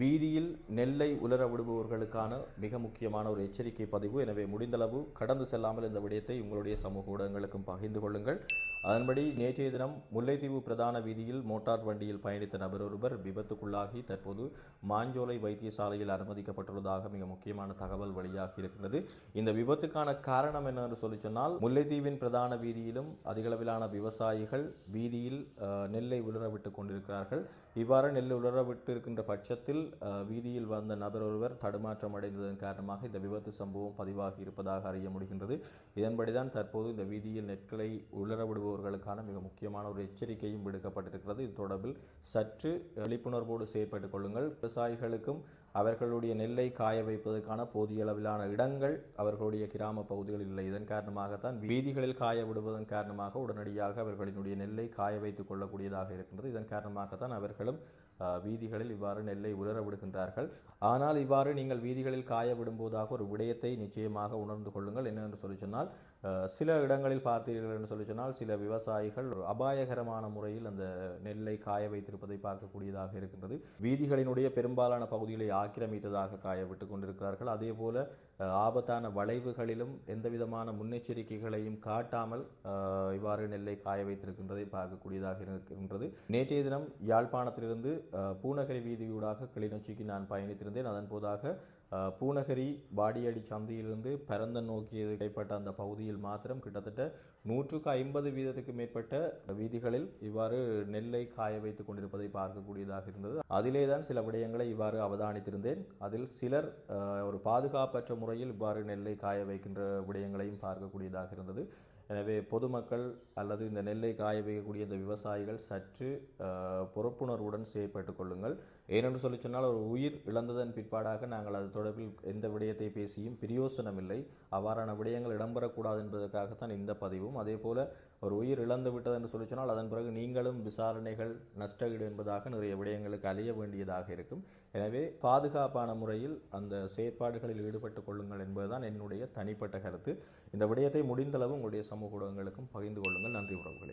வீதியில் நெல்லை உலர விடுபவர்களுக்கான மிக முக்கியமான ஒரு எச்சரிக்கை பதிவு. எனவே முடிந்தளவு கடந்து செல்லாமல் இந்த விடயத்தை உங்களுடைய சமூக ஊடகங்களுக்கும் பகிர்ந்து கொள்ளுங்கள். அதன்படி நேற்றைய தினம் முல்லைத்தீவு பிரதான வீதியில் மோட்டார் வண்டியில் பயணித்த நபர் ஒருவர் விபத்துக்குள்ளாகி தற்போது மாஞ்சோலை வைத்தியசாலையில் அனுமதிக்கப்பட்டுள்ளதாக மிக முக்கியமான தகவல் வெளியாகி இருக்கிறது இந்த விபத்துக்கான காரணம் என்னென்று சொல்லி சொன்னால் முல்லைத்தீவின் பிரதான வீதியிலும் அதிகளவிலான விவசாயிகள் வீதியில் நெல்லை உலர விட்டு கொண்டிருக்கிறார்கள். இவ்வாறு நெல்லை உலர விட்டு இருக்கின்ற பட்சத்தில் வீதியில் வந்த நபர் ஒருவர் தடுமாற்றம் அடைந்ததன் காரணமாக இந்த விபத்து சம்பவம் பதிவாகி இருப்பதாக அறிய முடிகின்றது. இதன்படிதான் தற்போது இந்த வீதியில் நெற்களை உலர விடுபவர்களுக்கான மிக முக்கியமான ஒரு எச்சரிக்கையும் விடுக்கப்பட்டிருக்கிறது. இது தொடர்பில் சற்று விழிப்புணர்வோடு செயற்பட்டுக் கொள்ளுங்கள். விவசாயிகளுக்கும் அவர்களுடைய நெல்லை காய வைப்பதற்கான போதிய அளவிலான இடங்கள் அவர்களுடைய கிராம பகுதிகளில் இல்லை. இதன் காரணமாகத்தான் வீதிகளில் காய விடுவதன் காரணமாக உடனடியாக அவர்களினுடைய நெல்லை காய வைத்துக் கொள்ளக்கூடியதாக இருக்கின்றது. இதன் காரணமாகத்தான் அவர்களும் வீதிகளில் இவ்வாறு நெல்லை உலர விடுகின்றார்கள். ஆனால் இவ்வாறு நீங்கள் வீதிகளில் காய விடும்போதாக ஒரு விடயத்தை நிச்சயமாக உணர்ந்து கொள்ளுங்கள். என்னென்று சொல்லி சொன்னால் சில இடங்களில் பார்த்தீர்கள் என்று சொல்லி சொன்னால் சில விவசாயிகள் ஒரு அபாயகரமான முறையில் அந்த நெல்லை காய வைத்திருப்பதை பார்க்கக்கூடியதாக இருக்கின்றது. வீதிகளினுடைய பெரும்பாலான பகுதிகளை ஆக்கிரமித்ததாக காயப்பட்டு கொண்டிருக்கிறார்கள். அதே போல ஆபத்தான வளைவுகளிலும் எந்த விதமான முன்னெச்சரிக்கைகளையும் காட்டாமல் இவ்வாறு நெல்லை காய வைத்திருக்கின்றதை பார்க்கக்கூடியதாக இருக்கின்றது. நேற்றைய தினம் யாழ்ப்பாணத்திலிருந்து பூநகரி வீதியூடாக கிளிநொச்சிக்கு நான் பயணித்திருந்தேன். அதன் போதாக பூநகரி வாடியடி சந்தையிலிருந்து பரந்த நோக்கியது இடைப்பட்ட அந்த பகுதியில் மாத்திரம் கிட்டத்தட்ட நூற்றுக்கு ஐம்பது வீதத்துக்கு மேற்பட்ட வீதிகளில் இவ்வாறு நெல்லை காய வைத்துக் கொண்டிருப்பதை பார்க்கக்கூடியதாக இருந்தது. அதிலே தான் சில விடயங்களை இவ்வாறு அவதானித்திருந்தேன். அதில் சிலர் ஒரு பாதுகாப்பற்ற முறையில் இவ்வாறு நெல்லை காய வைக்கின்ற விடயங்களையும் பார்க்கக்கூடியதாக இருந்தது. எனவே பொதுமக்கள் அல்லது இந்த நெல்லை காய வைக்கக்கூடிய இந்த விவசாயிகள் சற்று பொறுப்புணர்வுடன் செயற்பட்டுக் கொள்ளுங்கள். ஏனென்று சொல்லி சொன்னால் ஒரு உயிர் இழந்ததன் பிற்பாடாக நாங்கள் அது தொடர்பில் எந்த விடயத்தை பேசியும் பிரயோசனம் இல்லை அவ்வாறான விடயங்கள் இடம்பெறக்கூடாது என்பதற்காகத்தான் இந்த பதிவும். அதே போல ஒரு உயிர் இழந்து விட்டது என்று சொல்லி சொன்னால் அதன் பிறகு நீங்களும் விசாரணைகள் நஷ்டஈடு என்பதாக நிறைய விடயங்களுக்கு அலைய வேண்டியதாக இருக்கும். எனவே பாதுகாப்பான முறையில் அந்த செயற்பாடுகளில் ஈடுபட்டுக் கொள்ளுங்கள் என்பதுதான் என்னுடைய தனிப்பட்ட கருத்து. இந்த விடயத்தை முடிந்தளவு உங்களுடைய சமூக ஊடகங்களுக்கும் பகிர்ந்து கொள்ளுங்கள். நன்றி உறவுகள்.